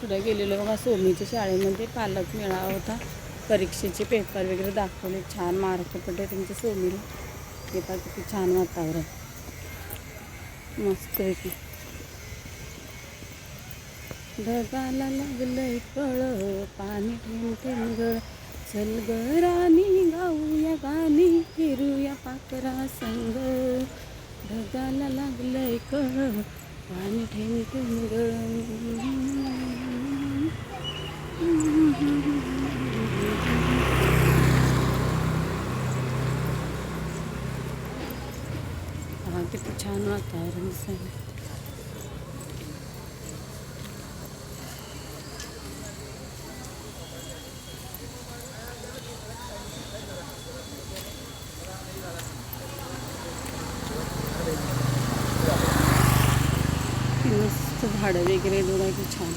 कुठं गेलेलो बघा सोमीच्या शाळेमध्ये पालक मेळावा होता. परीक्षेचे पेपर वगैरे दाखवले. छान मार्क पडले त्यांच्या सोमीला. येतात किती छान वातावरण. मस्त आहे. की ढगाला लागलंय कळ पाणी ठेवून गळ चल गरानी गाऊया गाणी फिरूया पाकरा संग. ढगाला लागलंय कळ पाणी ठेवून गळ किती छान वातावरण दिसतंय. मस्त झाडं वगैरे डोळा की छान